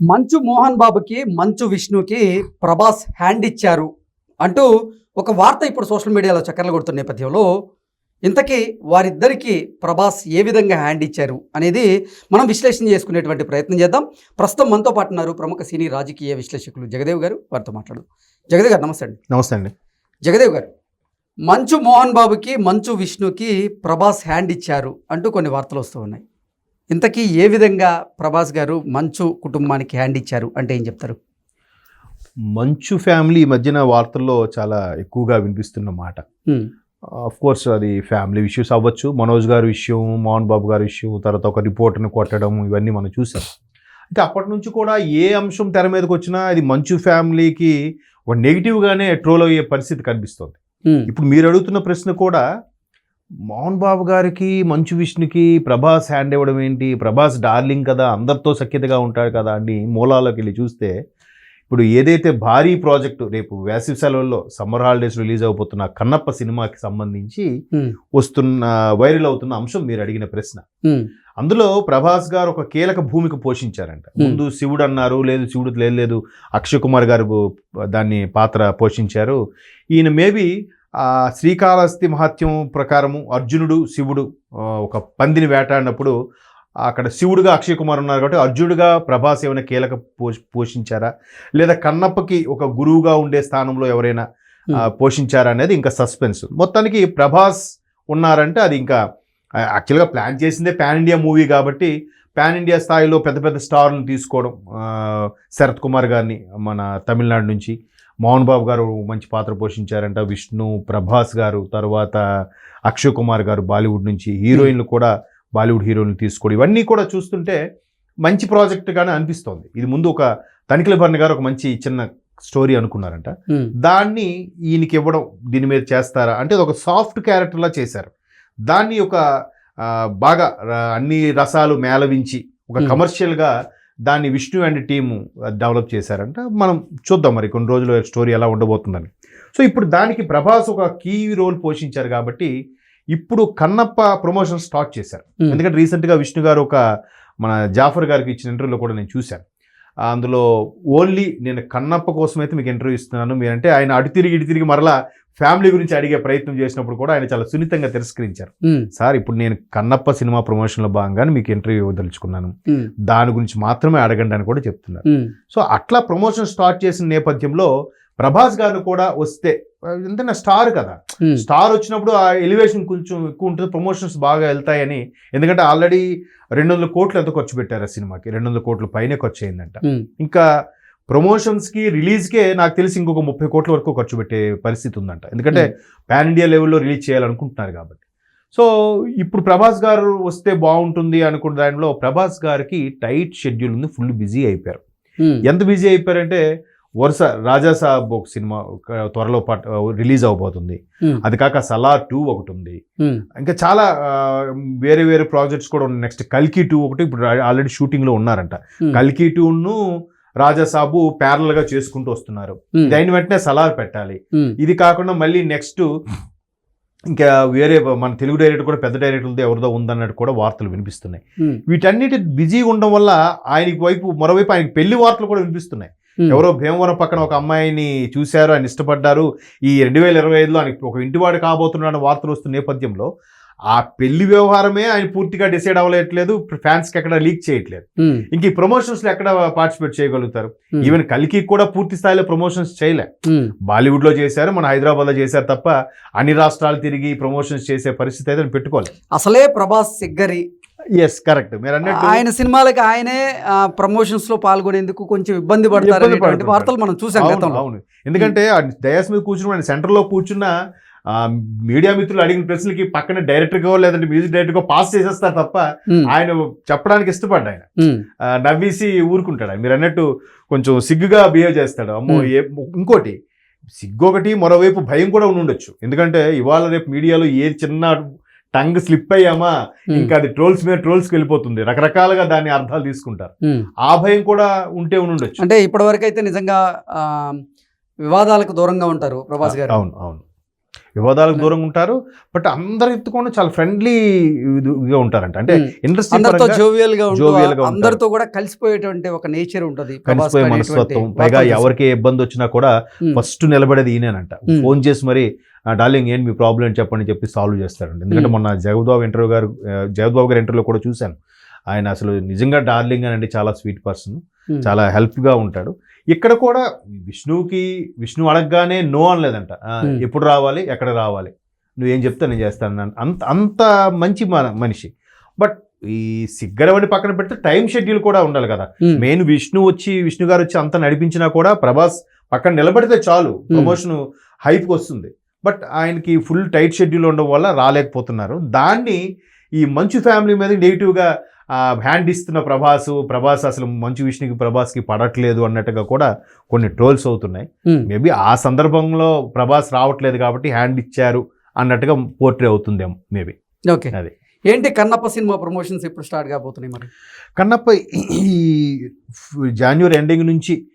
మంచు మోహన్ బాబుకి మంచు విష్ణుకి ప్రభాస్ హ్యాండ్ ఇచ్చారు అంటూ ఒక వార్త ఇప్పుడు సోషల్ మీడియాలో చక్కర్లు కొడుతున్న నేపథ్యంలో ఇంతకీ వారిద్దరికి ప్రభాస్ ఏ విధంగా హ్యాండ్ ఇచ్చారు అనేది మనం విశ్లేషణ చేసుకునేటువంటి ప్రయత్నం చేద్దాం. ప్రస్తుతం మనతో పాటు ఉన్నారు ప్రముఖ సినీ రాజకీయ విశ్లేషకులు జగదేవ్ గారు వారితో మాట్లాడు. జగదేవ్ గారు నమస్తే అండి. నమస్తే అండి. జగదేవ్ గారు మంచు మోహన్ బాబుకి మంచు విష్ణుకి ప్రభాస్ హ్యాండ్ ఇచ్చారు అంటూ కొన్ని వార్తలు వస్తూ ఉన్నాయి. ఇంతకీ ఏ విధంగా ప్రభాస్ గారు మంచు కుటుంబానికి హ్యాండ్ ఇచ్చారు? అంటే ఏం చెప్తారు? మంచు ఫ్యామిలీ ఈ మధ్యన వార్తల్లో చాలా ఎక్కువగా వినిపిస్తున్న మాట. ఆఫ్ కోర్స్ అది ఫ్యామిలీ ఇష్యూస్ అవ్వచ్చు. మనోజ్ గారి విషయం మోహన్ బాబు గారి విషయం తర్వాత ఒక రిపోర్ట్ని కొట్టడం ఇవన్నీ మనం చూసాం. అయితే అప్పటి నుంచి కూడా ఏ అంశం తెర మీదకి వచ్చినా అది మంచు ఫ్యామిలీకి ఒక నెగిటివ్గానే ట్రోల్ అయ్యే పరిస్థితి కనిపిస్తుంది. ఇప్పుడు మీరు అడుగుతున్న ప్రశ్న కూడా మోహన్ బాబు గారికి మంచు విష్ణుకి ప్రభాస్ హ్యాండ్ ఇవ్వడం ఏంటి? ప్రభాస్ డార్లింగ్ కదా అందరితో సఖ్యతగా ఉంటాడు కదా అని మూలాల్లోకి వెళ్ళి చూస్తే ఇప్పుడు ఏదైతే భారీ ప్రాజెక్టు రేపు వేసవి సెలవుల్లో సమ్మర్ హాలిడేస్ రిలీజ్ అవబోతున్న కన్నప్ప సినిమాకి సంబంధించి వస్తున్న వైరల్ అవుతున్న అంశం మీరు అడిగిన ప్రశ్న. అందులో ప్రభాస్ గారు ఒక కీలక భూమిక పోషించారంట. ముందు శివుడు అన్నారు లేదు శివుడు లేదు లేదు అక్షయ్ కుమార్ గారు దాన్ని పాత్ర పోషించారు. ఈయన మేబీ శ్రీకాళహస్తి మహత్యం ప్రకారము అర్జునుడు శివుడు ఒక పందిని వేటాడినప్పుడు అక్కడ శివుడుగా అక్షయ్ కుమార్ ఉన్నారు కాబట్టి అర్జునుడుగా ప్రభాస్ ఏమైనా కీలక పోష్ పోషించారా? లేదా కన్నప్పకి ఒక గురువుగా ఉండే స్థానంలో ఎవరైనా పోషించారా అనేది ఇంకా సస్పెన్స్. మొత్తానికి ప్రభాస్ ఉన్నారంటే అది ఇంకా యాక్చువల్గా ప్లాన్ చేసిందే పాన్ ఇండియా మూవీ కాబట్టి పాన్ ఇండియా స్థాయిలో పెద్ద పెద్ద స్టార్లను తీసుకోవడం శరత్ కుమార్ గారిని మన తమిళనాడు నుంచి. మోహన్ బాబు గారు మంచి పాత్ర పోషించారంట. విష్ణు ప్రభాస్ గారు తర్వాత అక్షయ్ కుమార్ గారు బాలీవుడ్ నుంచి హీరోయిన్లు కూడా బాలీవుడ్ హీరోయిన్లు తీసుకోవడం. ఇవన్నీ కూడా చూస్తుంటే మంచి ప్రాజెక్ట్గానే అనిపిస్తోంది. ఇది ముందు ఒక తనిఖీల భరణి గారు ఒక మంచి చిన్న స్టోరీ అనుకున్నారంట. దాన్ని ఈయనకి ఇవ్వడం దీని మీద చేస్తారా అంటే ఒక సాఫ్ట్ క్యారెక్టర్లా చేశారు. దాన్ని ఒక బాగా అన్ని రసాలు మేళవించి ఒక. కమర్షియల్గా దాన్ని విష్ణు అండ్ టీము డెవలప్ చేశారంట. మనం చూద్దాం మరి కొన్ని రోజులు స్టోరీ ఎలా ఉండబోతుందని. సో ఇప్పుడు దానికి ప్రభాస్ ఒక కీ రోల్ పోషించారు కాబట్టి ఇప్పుడు కన్నప్ప ప్రమోషన్ స్టార్ట్ చేశారు. ఎందుకంటే రీసెంట్గా విష్ణు గారు ఒక మన జాఫర్ గారికి ఇచ్చిన ఇంటర్వ్యూలో కూడా నేను చూశాను. అందులో ఓన్లీ నేను కన్నప్ప కోసం అయితే మీకు ఇంటర్వ్యూ ఇస్తున్నాను. మీరంటే ఆయన అటు తిరిగి ఇటు తిరిగి మరలా ఫ్యామిలీ గురించి అడిగే ప్రయత్నం చేసినప్పుడు కూడా ఆయన చాలా సున్నితంగా తిరస్కరించారు. సార్ ఇప్పుడు నేను కన్నప్ప సినిమా ప్రమోషన్లో భాగంగానే మీకు ఇంటర్వ్యూ ఇవ్వదలుచుకున్నాను. దాని గురించి మాత్రమే అడగండి అని కూడా చెప్తున్నారు. సో అట్లా ప్రమోషన్ స్టార్ట్ చేసిన నేపథ్యంలో ప్రభాస్ గారు కూడా వస్తే ఎందుకంటే స్టార్ కదా. స్టార్ వచ్చినప్పుడు ఆ ఎలివేషన్ కొంచెం ఎక్కువ ఉంటుంది ప్రమోషన్స్ బాగా వెళ్తాయని. ఎందుకంటే ఆల్రెడీ రెండు వందల కోట్లు ఎంత ఖర్చు పెట్టారు ఆ సినిమాకి? రెండు వందల కోట్ల పైనే ఖర్చు అయిందంట. ఇంకా ప్రమోషన్స్కి రిలీజ్కే నాకు తెలిసి ఇంకొక ముప్పై కోట్ల వరకు ఖర్చు పెట్టే పరిస్థితి ఉందంట. ఎందుకంటే పాన్ ఇండియా లెవెల్లో రిలీజ్ చేయాలనుకుంటున్నారు కాబట్టి. సో ఇప్పుడు ప్రభాస్ గారు వస్తే బాగుంటుంది అనుకున్న దానిలో ప్రభాస్ గారికి టైట్ షెడ్యూల్ ఉంది ఫుల్ బిజీ అయిపోయారు. ఎంత బిజీ అయిపోయారంటే వరుస రాజా సాబ్ ఒక సినిమా త్వరలో పాటు రిలీజ్ అవబోతుంది. అది కాక సలార్ టూ ఒకటి ఉంది. ఇంకా చాలా వేరే వేరే ప్రాజెక్ట్స్ కూడా ఉన్నాయి. నెక్స్ట్ కల్కి టూ ఒకటి ఇప్పుడు ఆల్రెడీ షూటింగ్లో ఉన్నారంట. కల్కి టూను రాజాసాబు ప్యారల్గా చేసుకుంటూ వస్తున్నారు. దాని వెంటనే సలార్ పెట్టాలి. ఇది కాకుండా మళ్ళీ నెక్స్ట్ ఇంకా వేరే మన తెలుగు డైరెక్టర్ కూడా పెద్ద డైరెక్టర్లతో ఎవరిదో ఉందన్నట్టు కూడా వార్తలు వినిపిస్తున్నాయి. వీటన్నిటి బిజీగా ఉండడం వల్ల ఆయనకి వైపు మరోవైపు ఆయనకి పెళ్ళి వార్తలు కూడా వినిపిస్తున్నాయి. ఎవరో భీమవరం పక్కన ఒక అమ్మాయిని చూశారు ఆయన ఇష్టపడ్డారు. ఈ రెండు వేల ఇరవై ఐదులో ఆయనకి ఒక ఇంటివాడు కాబోతున్నాడు వార్తలు వస్తున్న నేపథ్యంలో ఆ పెళ్ళి వ్యవహారమే ఆయన పూర్తిగా డిసైడ్ అవ్వలేట్లేదు ఫ్యాన్స్కి ఎక్కడ లీక్ చేయట్లేదు. ఇంక ఈ ప్రమోషన్స్లో ఎక్కడ పార్టిసిపేట్ చేయగలుగుతారు? ఈవెన్ కలికి కూడా పూర్తి స్థాయిలో ప్రమోషన్స్ చేయలే. బాలీవుడ్లో చేశారు మన హైదరాబాద్లో చేశారు తప్ప అన్ని రాష్ట్రాలు తిరిగి ప్రమోషన్స్ చేసే పరిస్థితి అయితే పెట్టుకోవాలి అసలే ప్రభాస్ సిగ్గరి. ఎస్ కరెక్ట్ మీరు అన్నట్టు ఆయన సినిమాలకి ఆయనే ప్రమోషన్స్లో పాల్గొనేందుకు కొంచెం ఇబ్బంది పడతారు. వార్తలు మనం చూసాం అవును, ఎందుకంటే డయాస్ మీద కూర్చున్న ఆయన సెంటర్లో కూర్చున్న మీడియా మిత్రులు అడిగిన ప్రశ్నలకి పక్కన డైరెక్టర్గా లేదంటే మ్యూజిక్ డైరెక్టర్గా పాస్ చేసేస్తారు తప్ప ఆయన చెప్పడానికి ఇష్టపడ్డా ఆయన. నవ్వేసి ఊరుకుంటాడు ఆయన. మీరు అన్నట్టు కొంచెం సిగ్గుగా బిహేవ్ చేస్తాడు. అమ్మో. ఏ ఇంకోటి సిగ్గు ఒకటి మరోవైపు భయం కూడా ఉండి ఉండొచ్చు ఎందుకంటే ఇవాళ రేపు మీడియాలో ఏ చిన్న టంగ్ స్లిప్ అయ్యామా ఇంకా అది ట్రోల్స్ మీద ట్రోల్స్కి వెళ్ళిపోతుంది. రకరకాలుగా దాన్ని అర్థాలు తీసుకుంటారు. ఆ భయం కూడా ఉంటే ఉండి ఉండొచ్చు అంటే ఇప్పటి వరకు అయితే నిజంగా వివాదాలకు దూరంగా ఉంటారు ప్రభాస్ గారు. అవును అవును. వివాదాలకు దూరంగా ఉంటారు బట్ అందరితో కూడా చాలా ఫ్రెండ్లీగా ఉంటారంట అంటే. ఇండస్ట్రీ అందరితో జోవియల్గా jovial గా. అందరితో కూడా కలిసిపోయేటువంటి ఒక నేచర్ ఉంటది కలిసిపోయే మనస్తత్వం పైగా ఎవరికి ఏ ఇబ్బంది వచ్చినా కూడా. ఫస్ట్ నిలబడేది ఈయనేనంట Hmm. ఫోన్ చేసి మరి డార్లింగ్ ఏంటి మీ ప్రాబ్లం చెప్పండి చెప్పి సాల్వ్ చేస్తారండి ఎందుకంటే. మొన్న జగద్బాబు ఇంటర్వ్యూ గారు జగద్బాబు గారి ఇంటర్వ్యూలో కూడా చూశాను ఆయన అసలు నిజంగా డార్లింగ్ అని చాలా స్వీట్ పర్సన్. చాలా హెల్ప్గా ఉంటాడు ఇక్కడ కూడా విష్ణువుకి విష్ణు అడగగానే నో అనలేదంట. ఎప్పుడు రావాలి ఎక్కడ రావాలి? నువ్వేం చెప్తా నేను చేస్తాను. అంత అంత మంచి మన మనిషి. బట్ ఈ సిగ్గరవని పక్కన పెడితే టైం షెడ్యూల్ కూడా ఉండాలి కదా. మెయిన్ విష్ణు వచ్చి విష్ణు గారు వచ్చి అంత నడిపించినా కూడా ప్రభాస్ పక్కన నిలబడితే చాలు. ప్రమోషన్ హైప్కి వస్తుంది. బట్ ఆయనకి ఫుల్ టైట్ షెడ్యూల్ ఉండడం వల్ల రాలేకపోతున్నారు. దాన్ని ఈ మంచు ఫ్యామిలీ మీద నెగిటివ్గా హ్యాండ్ ఇస్తున్న ప్రభాస్ ప్రభాస్ అసలు మంచు విష్ణుకి ప్రభాస్కి పడట్లేదు అన్నట్టుగా కూడా కొన్ని ట్రోల్స్ అవుతున్నాయి. మేబీ ఆ సందర్భంలో ప్రభాస్ రావట్లేదు కాబట్టి హ్యాండ్ ఇచ్చారు అన్నట్టుగా పోర్ట్రే అవుతుందేమో మేబీ. ఓకే. అది. ఏంటి కన్నప్ప సినిమా ప్రమోషన్స్ ఇప్పుడు స్టార్ట్ కాబోతున్నాయి మరి? కన్నప్ప ఈ జాన్యువరి ఎండింగ్ నుంచి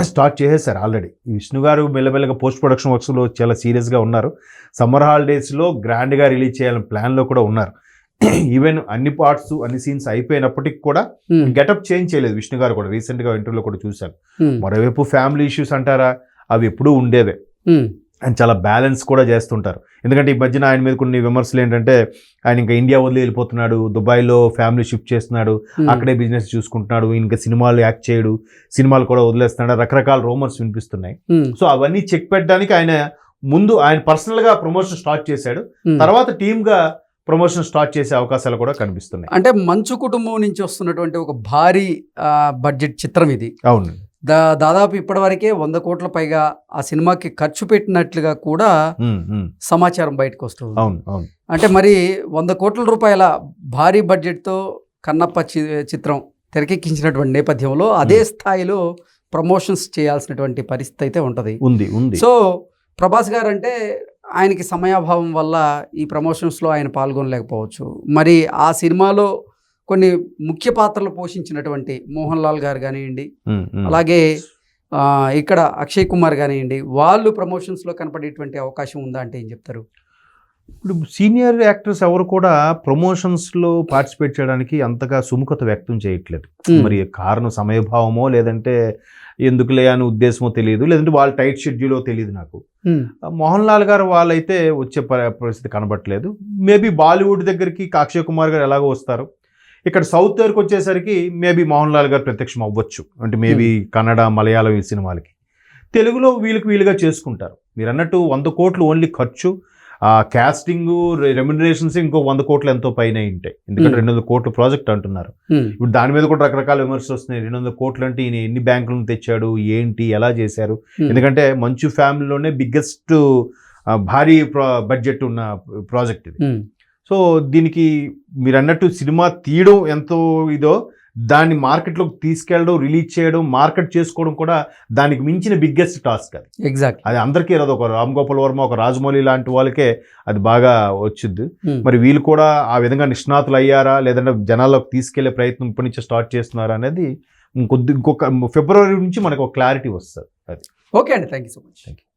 స్టార్ట్ చేసేసారు ఆల్రెడీ విష్ణు గారు మెల్లమెల్లగా పోస్ట్ ప్రొడక్షన్ వర్క్స్లో చాలా సీరియస్గా ఉన్నారు. సమ్మర్ హాలిడేస్లో గ్రాండ్గా రిలీజ్ చేయాలని ప్లాన్లో కూడా ఉన్నారు. ఈవెన్ అన్ని పార్ట్స్ అన్ని సీన్స్ అయిపోయినప్పటికి కూడా. గెటప్ చేంజ్ చేయలేదు విష్ణు గారు కూడా రీసెంట్గా ఇంటర్వ్యూలో కూడా చూశాను ఉమ్. మరోవైపు ఫ్యామిలీ ఇష్యూస్ అంటారా అవి ఎప్పుడూ ఉండేవే ఉమ్. ఆయన చాలా బ్యాలెన్స్ కూడా చేస్తుంటారు ఎందుకంటే ఈ మధ్యన ఆయన మీద కొన్ని విమర్శలు ఏంటంటే ఆయన ఇంకా ఇండియా వదిలి వెళ్ళిపోతున్నాడు దుబాయ్లో ఫ్యామిలీ షిఫ్ట్ చేస్తున్నాడు. అక్కడే బిజినెస్ చూసుకుంటున్నాడు ఇంకా సినిమాలు యాక్ట్ చేయడు సినిమాలు కూడా వదిలేస్తున్నాడు రకరకాల రూమర్స్ వినిపిస్తున్నాయి. సో అవన్నీ చెక్ పెట్టడానికి ఆయన ముందు ఆయన పర్సనల్గా ప్రమోషన్ స్టార్ట్ చేశాడు. తర్వాత టీమ్గా ప్రమోషన్ స్టార్ట్ చేసే అవకాశాలు కూడా కనిపిస్తున్నాయి. అంటే మంచు కుటుంబం నుంచి వస్తున్నటువంటి ఒక భారీ బడ్జెట్ చిత్రం ఇది. అవును. దా దాదాపు ఇప్పటివరకే వంద కోట్ల పైగా ఆ సినిమాకి ఖర్చు పెట్టినట్లుగా కూడా. సమాచారం బయటకు వస్తుంది అంటే మరి వంద కోట్ల రూపాయల భారీ బడ్జెట్తో కన్నప్ప చిత్రం తెరకెక్కించినటువంటి నేపథ్యంలో అదే స్థాయిలో ప్రమోషన్స్ చేయాల్సినటువంటి పరిస్థితి అయితే ఉంటుంది. ఉంది ఉంది. సో ప్రభాస్ గారు అంటే ఆయనకి సమయాభావం వల్ల ఈ ప్రమోషన్స్లో ఆయన పాల్గొనలేకపోవచ్చు మరి ఆ సినిమాలో కొన్ని ముఖ్య పాత్రలు పోషించినటువంటి మోహన్ లాల్ గారు కానివ్వండి. అలాగే ఇక్కడ అక్షయ్ కుమార్ కానివ్వండి వాళ్ళు ప్రమోషన్స్లో కనపడేటువంటి అవకాశం ఉందా అంటే ఏం చెప్తారు ఇప్పుడు సీనియర్ యాక్టర్స్ ఎవరు కూడా ప్రమోషన్స్లో పార్టిసిపేట్ చేయడానికి అంతగా సుముఖత వ్యక్తం చేయట్లేదు. మరి కారణం సమయభావమో లేదంటే ఎందుకులే అని ఉద్దేశమో తెలియదు. లేదంటే వాళ్ళ టైట్ షెడ్యూలో తెలియదు నాకు. మోహన్ లాల్ గారు వాళ్ళైతే వచ్చే పరిస్థితి కనబట్టలేదు మేబీ బాలీవుడ్ దగ్గరికి అక్షయ్ కుమార్ గారు ఎలాగో వస్తారు. ఇక్కడ సౌత్ దగ్గరికి వచ్చేసరికి మేబీ మోహన్ లాల్ గారు ప్రత్యక్షం అవ్వచ్చు. అంటే మేబీ కన్నడ మలయాళం ఈ సినిమాలకి. తెలుగులో వీళ్ళకి వీలుగా చేసుకుంటారు. మీరు అన్నట్టు వంద కోట్లు ఓన్లీ ఖర్చు. క్యాస్టింగ్ రెమ్యునరేషన్స్ ఇంకో వంద కోట్లు ఎంతో పైన ఉంటాయి. ఎందుకంటే Hmm. రెండు వందల కోట్లు ప్రాజెక్ట్ అంటున్నారు. ఉమ్, ఇప్పుడు దాని మీద కూడా రకరకాల విమర్శలు వస్తున్నాయి. రెండు వందల కోట్లు అంటే ఈయన ఎన్ని బ్యాంకులను తెచ్చాడు ఏంటి ఎలా చేశారు? ఉమ్, ఎందుకంటే మంచు ఫ్యామిలీలోనే బిగ్గెస్ట్ భారీ బడ్జెట్ ఉన్న ప్రాజెక్ట్ ఇది. సో దీనికి మీరు అన్నట్టు సినిమా తీయడం ఎంతో ఇదో దాన్ని మార్కెట్లోకి తీసుకెళ్ళడం రిలీజ్ చేయడం మార్కెట్ చేసుకోవడం కూడా దానికి మించిన బిగ్గెస్ట్ టాస్క్ అది. ఎగ్జాక్ట్ అది అందరికీ రాదు. ఒక రామ్ గోపాల్ వర్మ ఒక రాజమౌళి లాంటి వాళ్ళకే అది బాగా వచ్చింది ఉమ్, మరి వీళ్ళు కూడా ఆ విధంగా నిష్ణాతులు అయ్యారా? లేదంటే జనాల్లోకి తీసుకెళ్ళే ప్రయత్నం ఇప్పటి నుంచి స్టార్ట్ చేస్తున్నారా అనేది ఇంకొద్ది ఇంకొక ఫిబ్రవరి నుంచి మనకు ఒక క్లారిటీ వస్తుంది అది. ఓకే అండి. Thank you so much Thank you.